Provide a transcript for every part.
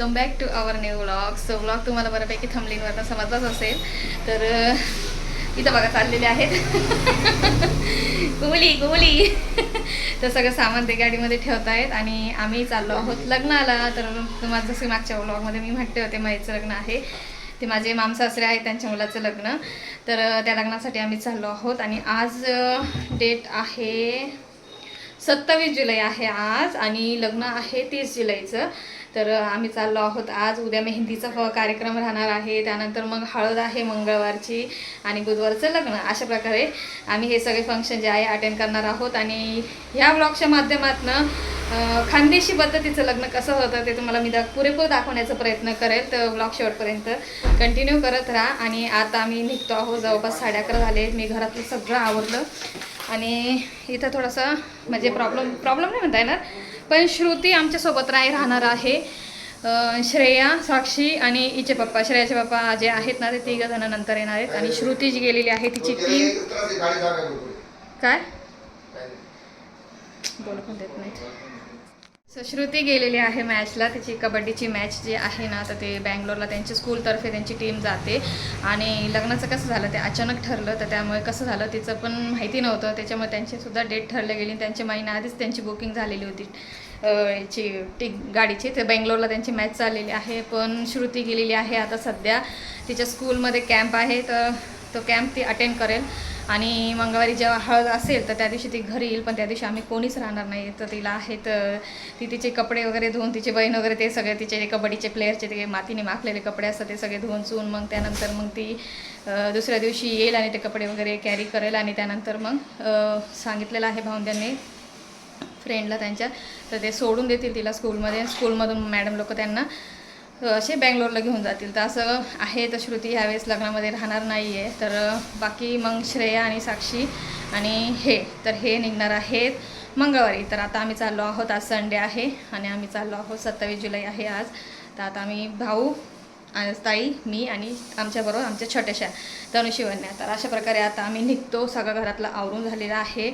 Welcome back to our new vlog so vlog तुम्हाला बऱ्यापैकी थमलींवरनं समजलाच असेल. तर इथं बघा चाललेले आहेत. गुली गुली तर सगळं सामान ते गाडीमध्ये ठेवत आहेत आणि आम्ही चाललो आहोत लग्नाला. तर तुम्हाला जसं मागच्या व्लॉगमध्ये मी म्हटले होते माईचं लग्न आहे. ते माझे मामसासरे आहेत त्यांच्या मुलाचं लग्न. तर त्या लग्नासाठी आम्ही चाललो आहोत आणि आज डेट आहे सत्तावीस जुलै आहे आज आणि लग्न आहे तीस जुलैचं. तर आम्ही चाललो आहोत आज. उद्या मेहंदीचा कार्यक्रम राहणार आहे. त्यानंतर मग हळद आहे मंगळवारची आणि बुधवारचं लग्न. अशा प्रकारे आम्ही हे सगळे फंक्शन जे आहे अटेंड करणार आहोत. आणि ह्या ब्लॉगच्या माध्यमातून खानदेशी पद्धतीचं लग्न कसं होतं ते तुम्हाला मी दा पुरेपूर दाखवण्याचा प्रयत्न करेल. तर ब्लॉग शेवटपर्यंत कंटिन्यू करत राहा. आणि आता आम्ही निघतो आहोत. जवळपास साडे अकरा झाले. मी घरातलं सगळं आवडलं आणि इथं थोडासा म्हणजे प्रॉब्लेम प्रॉब्लेम नाही म्हणता येणार पण श्रुती आमच्यासोबत राही राहणार आहे. श्रेया साक्षी आणि हिचे पप्पा. श्रेयाचे पप्पा जे आहेत ना ते तिघ जण नंतर येणार आहेत. आणि श्रुती जी गेलेली आहे तिची टीम काय? बोलू पण देत नाही सुश्रुती गेलेली आहे मॅचला तिची कबड्डीची मॅच जी आहे ना तर ते बँगलोरला त्यांची स्कूलतर्फे त्यांची टीम जाते. आणि लग्नाचं कसं झालं ते अचानक ठरलं तर त्यामुळे कसं झालं तिचं पण माहिती नव्हतं. त्याच्यामुळे त्यांचीसुद्धा डेट ठरली गेली. त्यांच्या महिना आधीच त्यांची बुकिंग झालेली होती. याची टी गाडीची. तर बेंगलोरला त्यांची मॅच चाललेली आहे. पण श्रुती गेलेली आहे आता सध्या. तिच्या स्कूलमध्ये कॅम्प आहे तर तो कॅम्प ती अटेंड करेल. आणि मंगळवारी जेव्हा हळद असेल तर त्या दिवशी ती घरी येईल पण त्या दिवशी आम्ही कोणीच राहणार नाही. तर तिला आहे तर ती तिचे कपडे वगैरे धुवून तिचे बहीण वगैरे ते सगळे तिचे जे कबड्डीचे प्लेयरचे ते मातीने माखलेले कपडे असतात ते सगळे धुवून चुवून मग त्यानंतर मग ती दुसऱ्या दिवशी येईल आणि ते कपडे वगैरे कॅरी करेल आणि त्यानंतर मग सांगितलेलं आहे भाऊंद्यांनी फ्रेंडला त्यांच्या तर ते सोडून देतील तिला स्कूलमध्ये स्कूलमधून मॅडम लोक त्यांना असे बँगलोरला घेऊन जातील. तर असं आहे तर श्रुती ह्यावेळेस लग्नामध्ये राहणार नाही आहे तर बाकी मग श्रेया आणि साक्षी आणि हे. तर हे निघणार आहेत मंगळवारी. तर आता आम्ही चाललो आहोत आज संडे आहे आणि आम्ही चाललो आहोत सत्तावीस जुलै आहे आज. तर आता आम्ही भाऊ ताई मी आणि आमच्याबरोबर आमच्या छोट्याशा तनुशिवन्या तर अशा प्रकारे आता आम्ही निघतो. सगळं घरातलं आवरून झालेलं आहे.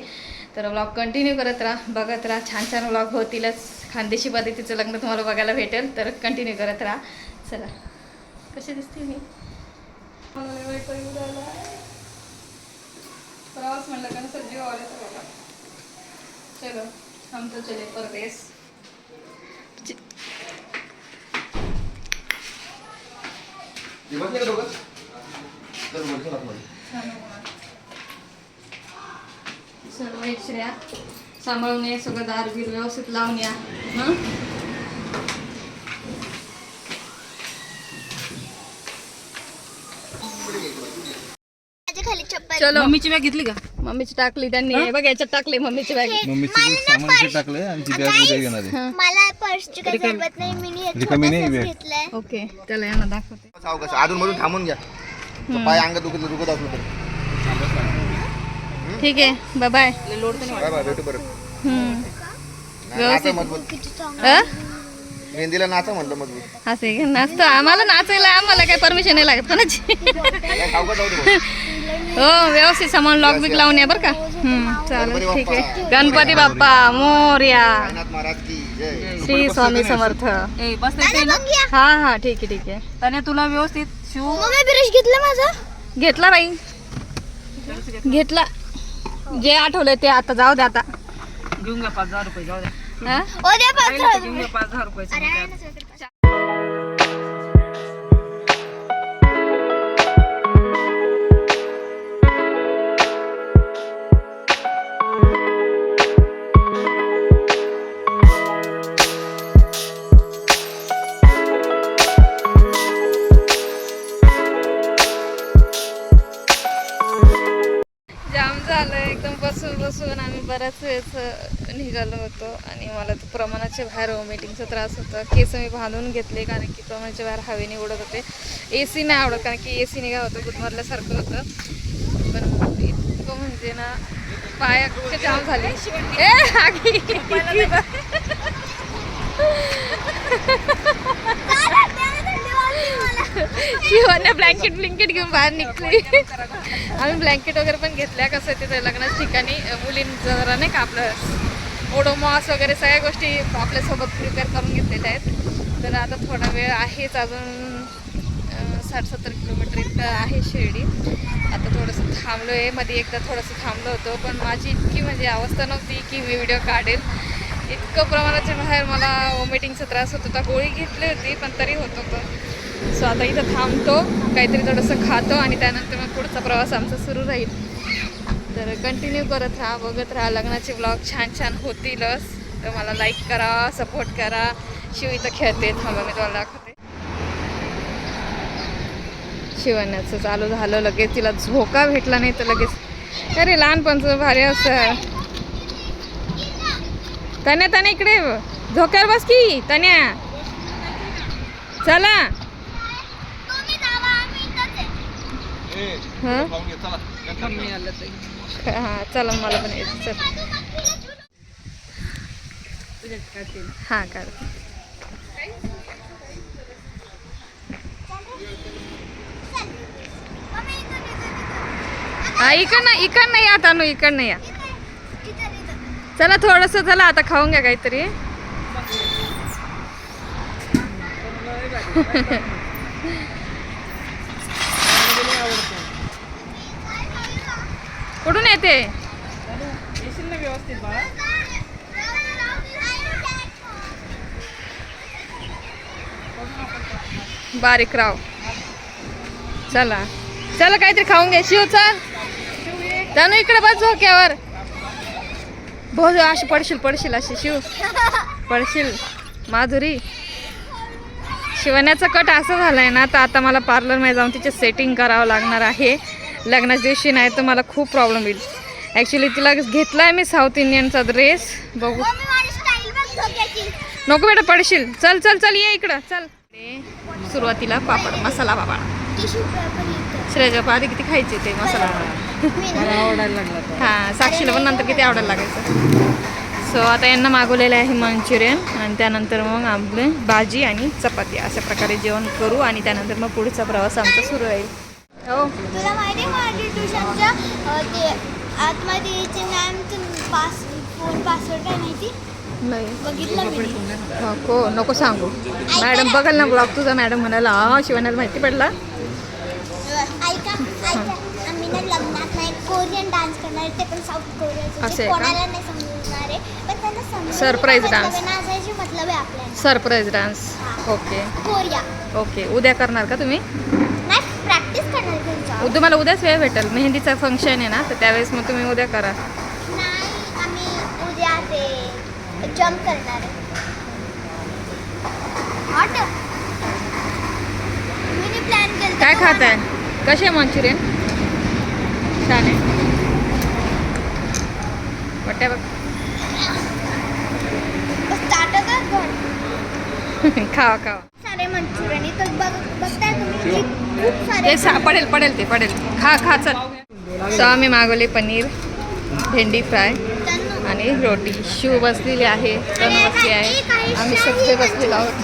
तर व्लॉग कंटिन्यू करत राहा बघत राहा. छान छान व्लॉग होतीलच. खानदेशी पद्धतीचं लग्न तुम्हाला बघायला भेटेल. तर कंटिन्यू करत राहा. चला. कशी दिसते मी. प्रवास म्हणलं का नुसतं जीव आला तर बघा. चलो तो चले परदेश सर्व श्रेया सांभाळून ये सगळं दार बीर व्यवस्थित लावून या. हं? खाली चप्पल चलो. मम्मीची बॅग घेतली का? मम्मीची टाकली त्यांनी हे? बघ याच्यात टाकली मम्मीची बॅग मम्मीची सामान इथे टाकलंय आणि ती बॅग उद्या घेणार आहे. मला पर्सची काही जरूरत नाही मी हे रिकामी नाही छोटंसंच बॅग. घेतलंय. ओके त्याला यांना दाखवते. सावकाश अजून मधून थांबून घ्या. तो पाय अंगात दुखत दुखत असलो तर. ठीक आहे बाय बाय बाय बाय भेटू परत. हम्म. नाचा मजबूत? मेहंदीला नाचा म्हणलं मजबूत. असं नाचतो. आम्हाला नाचायला आम्हाला काय परमिशन नाही लागत कोणाची. काय सावकाश जाऊ दे भाऊ. हो व्यवस्थित सामान लॉक बिक लावून या बरं का. हम्म, चालेल ठीक आहे. गणपती बाप्पा मोर्या. साईनाथ महाराज की जय. श्री स्वामी समर्थ. ए बस येते ना हा हा ठीक आहे ठीक आहे. त्याने तुला व्यवस्थित शिव. मम्मी ब्रश घेतला माझा? घेतला बाई. घेतला. जे आठवलंय ते आता जाऊ दे आता. घेऊन घ्या पाच हजार रुपये जाऊ द्या हा? पाच हजार रुपये. तर बाहेर हो, वॉमिटिंगचा त्रास होता. केस मी बांधून घेतले कारण की प्रमाणाच्या म्हणजे बाहेर हवेने उडत होते. ए सी नाही आवडत कारण की ए सीने काय होतं गुदमरल्यासारखं होतं. पण इतकं म्हणजे ना पाय अख्खे जाम झाले. शिवाने ब्लँकेट ब्लिंकेट घेऊन बाहेर निघली. आम्ही ब्लँकेट वगैरे पण घेतल्या कसं तिथे लग्नाच्या ठिकाणी मुलींचं जरा नाही का आपलं ओडोमॉस वगैरे सगळ्या गोष्टी आपल्यासोबत प्रिपेअर करून घेतलेल्या आहेत. तर आता थोडा वेळ आहेच अजून साठ सत्तर किलोमीटर इतकं आहे शिर्डी. आता थोडंसं थांबलो आहे मध्ये एकदा थोडंसं थांबलो होतो पण माझी इतकी म्हणजे अवस्था नव्हती की मी व्हिडिओ काढेल. इतकं प्रमाणाच्या बाहेर मला वॉमिटिंगचा त्रास होत होता गोळी घेतली होती पण तरी होत होतं. सो आता इथं थांबतो काहीतरी थोडंसं खातो आणि त्यानंतर मग पुढचा प्रवास आमचा सुरू राहील. तर कंटिन्यू करत राहा बघत राहा. लग्नाचे ब्लॉग छान छान होतीलच. तर मला लाईक करा सपोर्ट करा. शिव इथं खेळते. थांबा मी तुम्हाला दाखवते. शिवण्याचं चालू झालं. लगेच तिला झोका भेटला नाही तर लगेच अरे लहानपणचं भारी असं. तन्या तन्या इकडे. झोक्यावर बस की तन्या. चला तुम्ही जावा आम्ही इथंच आहे ए, हा चला मला पण यायचं चल. हा काढ इकडनं इकडनं नाही आता नू नाही या. चला थोडस चला आता खाऊन घ्या काहीतरी. येते. येशील ना व्यवस्थित बाळा बारीक राव. चला. चला काहीतरी खाऊन घ्या शिव चल. जाणू इकडे बस झोक्यावर. बहुत अशी पडशील पडशील अशी. शिव पडशील. माधुरी. शिवण्याचा कट असा झालाय ना तर आता मला पार्लरमध्ये जाऊन तिचे सेटिंग करावं लागणार आहे. लग्नाच्या दिवशी नाही तर मला खूप प्रॉब्लेम येईल. ॲक्च्युली तिला घेतलाय मी साऊथ इंडियनचा ड्रेस बघू. नको बेटा पडशील. चल चल चल ये इकडं. चल. सुरुवातीला पापड मसाला पापड टिश्यू पेपर इथं. श्रेयाच्या आधी किती खायचे ते मसाला. मी ना- मला आवडायला लागला तो. हां साक्षीला पण नंतर किती आवडायला लागायचं. सो आता यांना मागवलेलं आहे मंचुरियन आणि त्यानंतर मग आपले भाजी आणि चपाती. अशा प्रकारे जेवण करू आणि त्यानंतर मग पुढचा प्रवास आमचा सुरू राहील. तुला माहिती आहे ट्युशनच्या ते आतमध्ये मॅमचं पास फोन पासवर्ड आहे माहिती? नाही. बघितलं मी. नको नको सांगू. मॅडम बघाल ना ब्लॉग तुझा. मॅडम म्हणाला हा शिवाण्याला माहिती पडला? ऐका ऐका. आम्ही ना लग्नात नाही कोरियन डान्स करणार आहे, ते पण साऊथ कोरियन असं आहे का? कोणाला नाही समजणार आहे. पण त्यांना समजून Surprise मतलब. आहे, आपल्याला. Surprise dance okay Korea. Okay उद्या करणार का तुम्ही? मला उद्याच वेळ भेटेल. मेहंदीचा फंक्शन आहे ना तर त्यावेळेस मग तुम्ही उद्या करा. नाही आम्ही उद्या ते जम्प करणार आहे प्लॅन केलं काय खात आहे कसे मंचुरियन? छान आहे. वाटतं बघ. खावा खावा. सारे मंचुरियन. इथं बघ बघताय तुम्ही? ते सा पडेल पडेल ते पडेल. खा खा चल. सो आम्ही मागवले पनीर भेंडी फ्राय आणि रोटी. शिव बसलेली आहे तनु बसली आहे. आम्ही सगळे बसलेलो आहोत.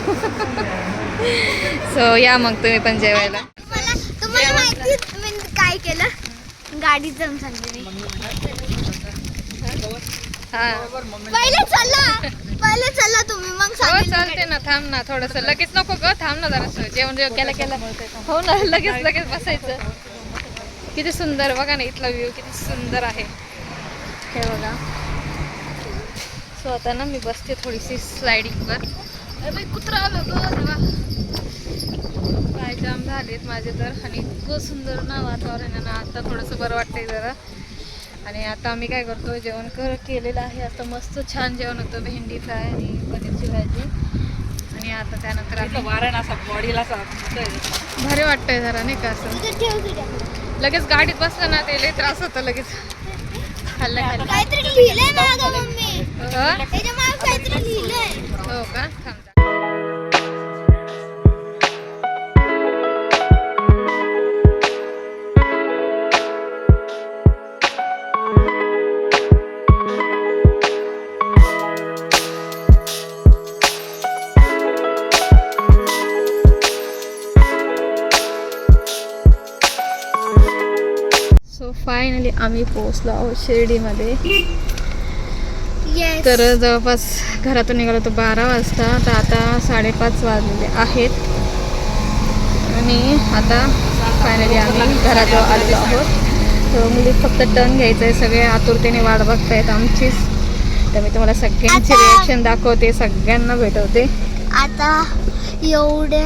सो या मग तुम्ही पण जेवायला. काय केलं? गाडीत जाऊन सांगते मी. हा. पहिले चला तुम्ही मग हो चालते ना थांब ना थोडस. लगेच नको ग थांब ना जरा जेवण जेवण केलं केलं. हो ना लगेच लगेच बसायचं. किती सुंदर बघा ना इथला व्ह्यू किती सुंदर आहे. हे बघा. सो आता ना मी बसते थोडीशी स्लायडिंगवर अरे कुत्रा आलं ग देवा. पाय जाम झालेत माझे तर. आणि इतकं सुंदर ना वातावरण आहे ना आता थोडंसं बरं वाटतंय जरा. आणि आता आम्ही काय करतो जेवण कर केलेलं आहे. आता मस्त छान जेवण होतं भेंडी फ्राय आणि पनीरची भाजी. आणि आता त्यानंतर इथलं आम्ही वारा ना असा बॉडीला असा. भारी वाटतंय जरा नाही का असं? लगेच गाडीत बसलं ना ते लय त्रास होतं लगेच. खाल्लं खाल्लं. हो हो का? थांब. आम्ही पोहोचलो आहोत शिर्डीमध्ये. येस तर जवळपास घरातून निघालो तो बारा वाजता तर आता साडेपाच वाजलेले आहेत. आणि आता फायनली आम्ही घराजवळ आलेलो आहोत. तर मुली फक्त टर्न घ्यायचं आहे सगळे आतुरतेने वाट बघतायत आमचीच. तर मी तुम्हाला सगळ्यांची रिॲक्शन दाखवते सगळ्यांना भेटवते. आता एवढे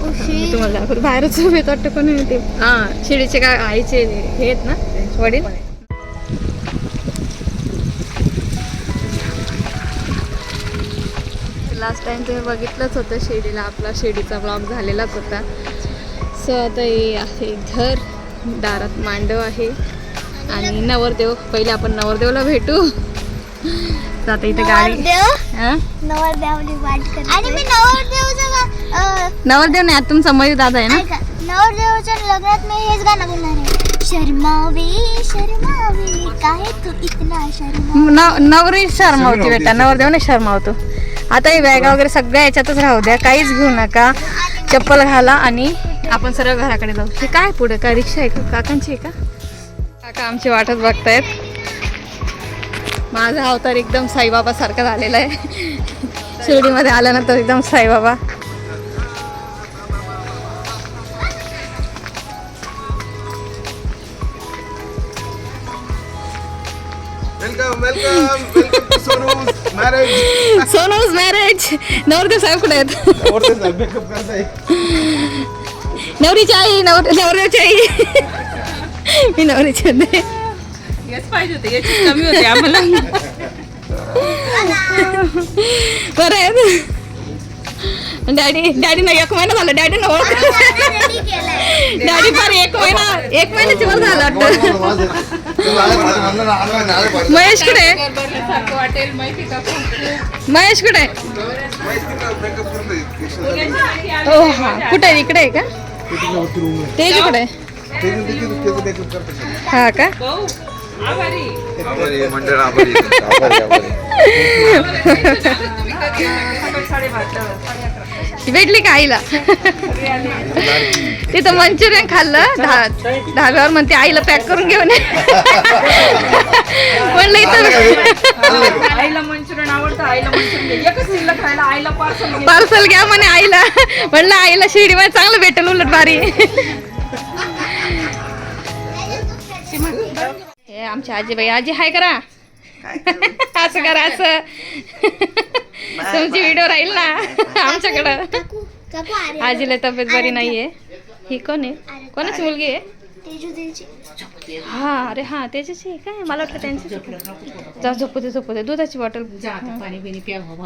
मी तुम्हाला दाखवते. बाहेरच आहेत वाटतं कोणी ते हां शिडीचे काय आईचे हे आहेत ना वडील? लास्ट टाइम तुम्ही बघितलंच होतं शिर्डीला आपला शिर्डीचा ब्लॉग झालेलाच होता. सो आता हे आहे घर दारात मांडव आहे. आणि नवरदेव पहिले आपण नवरदेवला भेटू. आता इथे गाडी नवरदेवली वाट करते. आणि मी नवरदेवचं गा- अं, नवरदेव नाही आता तुमचा मयूर दादा आहे ना? ऐका नवरदेवच्या लग्नात मी हेच गाणं बोलणार आहे. शर्मावे शर्मावे काय तू इतना शर्मा नव नवरी शर्मावती बेटा नवरदेव नाही शर्मावतो. आता हे बॅगा वगैरे सगळ्या याच्यातच राहू द्या काहीच घेऊ नका. चप्पल घाला आणि आपण सरळ घराकडे जाऊ. हे काय पुढे? काय रिक्षा आहे का? काकांची आहे का? काका आमची वाटच बघतायत. माझा अवतार एकदम साईबाबा सारखा झालेला आहे. शिर्डीमध्ये आल्यानंतर एकदम साईबाबा. सोनूज मॅरेज नवरदेव साहेब कुठे आहेत? नवरीची आई नवर नवऱ्याची आई. मी नवरीची हेच पाहिजे होते. याची कमी होते आम्हाला. बरं आहे. डॅडी डॅडी ना एक महिना झाला. डॅडी ना ओळख. डॅडी फार एक महिना एक महिन्याची वर झालं वाटतं. महेश कुठे? महेश कुठे? आहे? ओ हा. कुठे आहे? इकडे आहे का? तेज कुठे? हा का? आभारी. मंडळ आभारी आभारी आभारी. भेटली का आईला? तिथं मंचुरियन खाल्लं ढा ढाब्यावर म्हणते आईला पॅक करून घेऊन. म्हणलं इथं आईला मंचुरियन आवडतं मंचुरियन खायला आईला पार्सल पार्सल घ्या म्हणे आईला. म्हणलं आईला शिर्डीमध्ये चांगलं भेटेल उलट भारी. हे आमची आजीबाई आजी हाय करा. असं करा असं. तुमची व्हिडिओ राहील ना. आमच्याकडं. काकू काकू अरे आजीला तब्येत बरी नाहीये. ही कोण आहे? कोणाची मुलगी आहे? हा अरे हा त्याच्याची आहे काय? मला वाटलं त्यांची जा झोपू दे झोपू दे. दुधाची बॉटल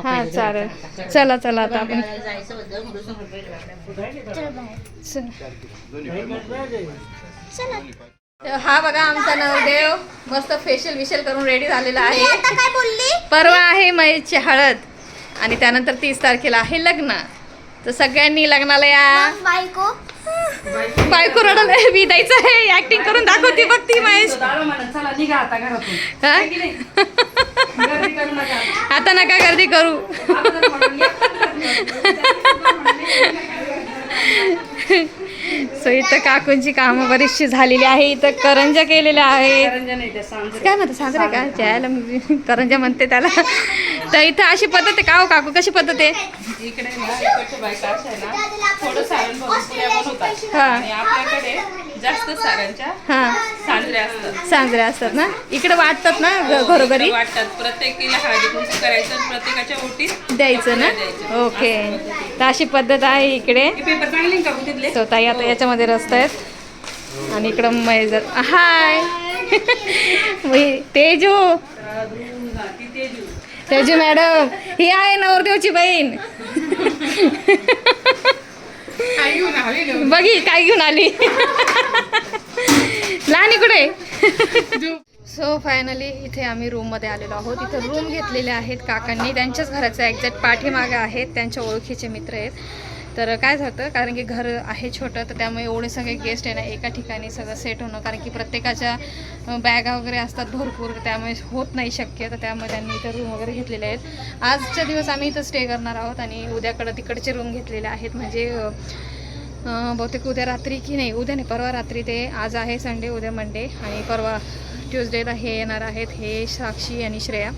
हा. चालेल. चला चला आता आपण. चल. हा बघा आमचा नवरदेव. मस्त फेशियल विशियल करून रेडी झालेला आहे. आता काय बोलली? परवा आहे महेशची हळद. आणि त्यानंतर तीस तारखेला आहे लग्न. तर सगळ्यांनी लग्नाला या. बायको. बायको रडल मी द्यायचं आहे. ऍक्टिंग करून दाखवते बघ ती महेश. आता नका आता नका गर्दी करू. सो इथं काकूंची कामं बरीचशी झालेली आहे. इथं करंजा केलेल्या आहेत. काय म्हणते साजरे का? ज्याला करंजा म्हणते त्याला. तर इथं अशी पद्धत आहे का हो काकू? कशी पद्धत आहे? थोडं सारण भरून पुऱ्या बनवतात हा आणि आपल्याकडे जास्त सारांच्या हा. सांजऱ्या असतात. सांजरे असतात ना? इकडे वाटतात ना घ- घरोघरी? वाटतात. प्रत्येकीला हळदी कुंकू करायचं आणि प्रत्येकाच्या ओटीत द्यायचं ना. ओके. तर अशी पद्धत आहे इकडे. हे पेपर चांगले का तिथले? तो ताई आता याच्यामध्ये रस्ता आहेत. आणि इकडं मैजर हाय. तेजू तेजू. तेजू मॅडम. ही आहे नवरदेवची बहीण. बघी काय घेऊन आली. लहानी कुठे सो फायनली इथे आम्ही रूममध्ये आलेलो आहोत. इथे रूम घेतलेले आहेत काकांनी. त्यांच्याच घराच्या एक्झॅक्ट पाठीमागे आहेत. त्यांच्या ओळखीचे मित्र आहेत. तर काय झालं कारण की घर आहे छोटं तर त्यामुळे एवढे सगळे गेस्ट आहे ना एका ठिकाणी सगळं सेट होणं कारण की प्रत्येकाच्या बॅगा वगैरे असतात भरपूर त्यामुळे होत नाही शक्य तर त्यामुळे त्यांनी इथं रूम वगैरे घेतलेले आहेत. आजच्या दिवस आम्ही इथं स्टे करणार आहोत आणि उद्याकडं तिकडचे रूम घेतलेले आहेत म्हणजे बहुतेक उद्या रात्री की नाही उद्या नाही परवा रात्री ते आज आहे संडे उद्या मंडे आणि परवा ट्युजडेला हे येणार आहेत हे साक्षी आणि श्रेया.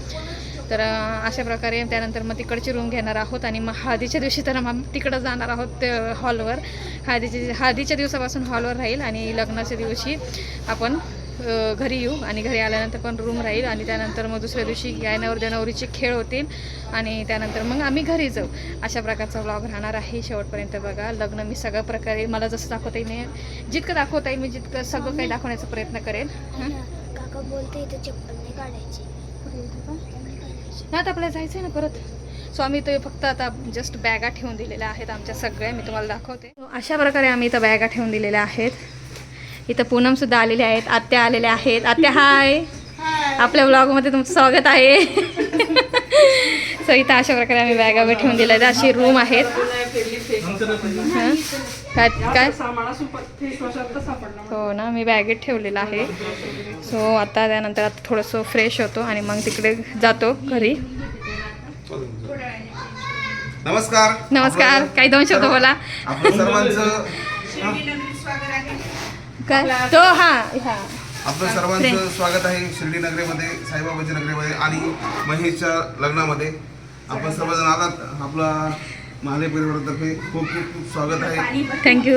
तर अशा प्रकारे त्यानंतर मग तिकडची रूम घेणार आहोत आणि मग हळदीच्या दिवशी तर मग तिकडं जाणार आहोत हॉलवर हळदीची हळदीच्या दिवसापासून हॉलवर राहील आणि लग्नाच्या दिवशी आपण घरी येऊ आणि घरी आल्यानंतर पण रूम राहील आणि त्यानंतर मग दुसऱ्या दिवशी या देणावरीचे नवरीचे खेळ होतील आणि त्यानंतर मग आम्ही घरी जाऊ. अशा प्रकारचा व्लॉग राहणार आहे शेवटपर्यंत बघा. लग्न मी सगळ्या प्रकारे मला जसं दाखवता येईल जितकं दाखवता येईल मी जितकं सगळं काही दाखवण्याचा प्रयत्न करेन. काका बोलते चप्पल नाही काढायची. नाही आता आपल्याला जायचं आहे ना परत? सो आम्ही ते फक्त आता जस्ट बॅगा ठेवून दिलेल्या आहेत आमच्या सगळ्या मी तुम्हाला दाखवते. अशा प्रकारे आम्ही इथं बॅगा ठेवून दिलेल्या आहेत. इथं पूनमसुद्धा आलेल्या आहेत आत्या आलेल्या आहेत. आत्या हाय आपल्या ब्लॉगमध्ये तुमचं स्वागत आहे. सो इथं अशा प्रकारे आम्ही बॅगा ठेवून दिल्या आहेत. अशी रूम आहेत? काय काय? हो ना मी बॅगेत ठेवलेलं आहे. सो आता त्यानंतर आता थोडंसं फ्रेश होतो आणि मग तिकडे जातो घरी. नमस्कार. नमस्कार. काही दोन शब्द बोला. आपलं सर्वांचं काय? तो हा हा. आपलं सर्वांचं स्वागत आहे शिर्डी नगरीमध्ये साईबाबाच्या नगरीमध्ये आणि महेशच्या लग्नामध्ये. आपण सर्वजण आलात. आपला महाले परिवारातर्फे खूप खूप खूप स्वागत आहे. थँक्यू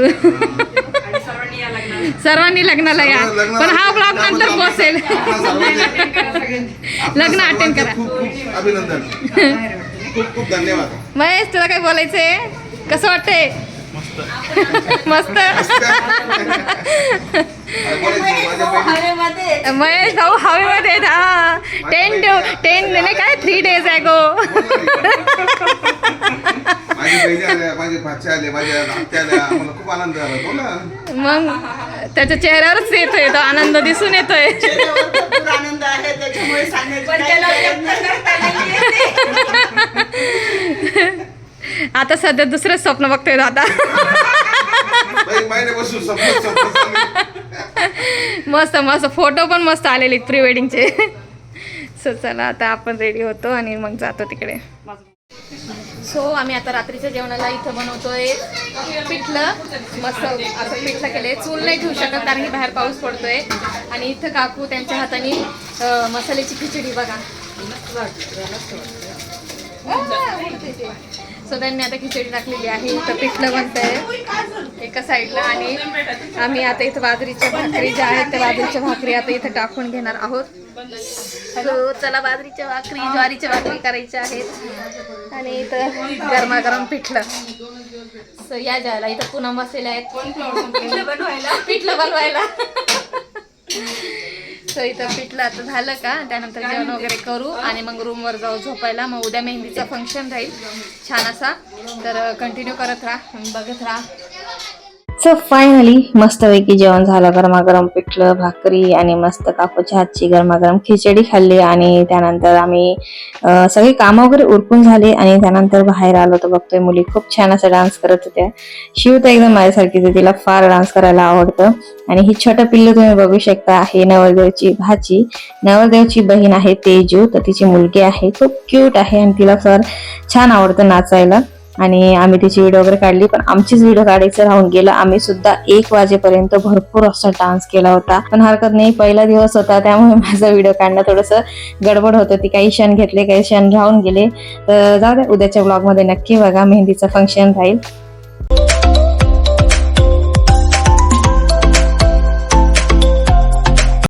सर्वांनी लग्नाला या. लग्नाला- पण हा ब्लॉग नंतर त्याबद्दल पोहोचेल. आपणा सर्वांचे- आपणा लग्न सर्वांचे करा. खूप खूप अभिनंदन. खूप खूप धन्यवाद. महेश तुला काय बोलायचंय? कसं वाटतंय? मस्त. महेश भाऊ हवेमध्ये आहेत, हा. टेन टेन नाही काय? थ्री डेज आहे गो माझ्या बहिणी आल्या माझे भाचे आले माझ्या आत्या आल्या. आम्हाला खूप आनंद झाला. बोला मग त्याच्या चेहऱ्यावरच येतोय तो आनंद दिसून येतोय. आनंद आहे त्याच्यामुळे. आता सध्या दुसरंच स्वप्न बघतोय आता महिन्यापासून स्वप्न स्वप्न चालू. मस्त मस्त फोटो पण मस्त आलेले प्री वेडिंगचे सो चला आता आपण रेडी होतो आणि मग जातो तिकडे. सो आम्ही आता रात्रीच्या जेवणाला इथं बनवतोय पिठलं. मस्त असं पिठलं केलंय. चूल नाही ठेवू शकत कारण की बाहेर पाऊस पडतोय. आणि इथं काकू त्यांच्या हाताने मसाल्याची खिचडी बघा. सो त्यांनी आता खिचडी टाकलेली आहे. इथं पिठलं बनतंय. एका साईडला आणि आम्ही आता इथं बाजरीच्या भाकरी ज्या आहेत त्या बाजरीच्या भाकरी आता इथं टाकून घेणार आहोत. सो चला बाजरीच्या भाकरी ज्वारीच्या भाकरी करायच्या आहेत. आणि इथं गरमागरम पिठलं. सो या जायला इथं पुन्हा बसलेल्या आहेत. पिठलं बनवायला. पिठलं इथं पिटलं आता झालं का? त्यानंतर जेवण वगैरे करू आणि मग रूमवर जाऊ झोपायला. मग उद्या मेहंदीचा फंक्शन राहील. छान असा. तर कंटिन्यू करत राहा. बघत राहा. सो फायनली मस्तपैकी जेवण झालं. गरमागरम पिठलं भाकरी आणि मस्त कापूच्या हातची गरमागरम खिचडी खाल्ली आणि त्यानंतर आम्ही सगळी कामं वगैरे उरकून झाली आणि त्यानंतर बाहेर आलो तर बघतोय मुली खूप छान असं डान्स करत होत्या. शिव तर एकदम माझ्यासारखीच आहे तिला फार डान्स करायला आवडतं. आणि ही छोटं पिल्लू तुम्ही बघू शकता आहे नवरदेवची भाची. नवरदेवची बहीण आहे तेजू तर तिची मुलगी आहे खूप क्यूट आहे आणि तिला फार छान आवडतं नाचायला. आणि आम्ही तिची व्हिडिओ वगैरे काढली पण आमचीच व्हिडिओ काढायचं राहून गेलं. आम्ही सुद्धा एक वाजेपर्यंत भरपूर असा डान्स केला होता. पण हरकत नाही पहिला दिवस होता त्यामुळे माझा व्हिडिओ काढणं थोडंसं गडबड होतं ती काही क्षण घेतले काही क्षण राहून गेले. तर जाऊ द्या उद्याच्या ब्लॉगमध्ये नक्की बघा मेहंदीचं फंक्शन राहील.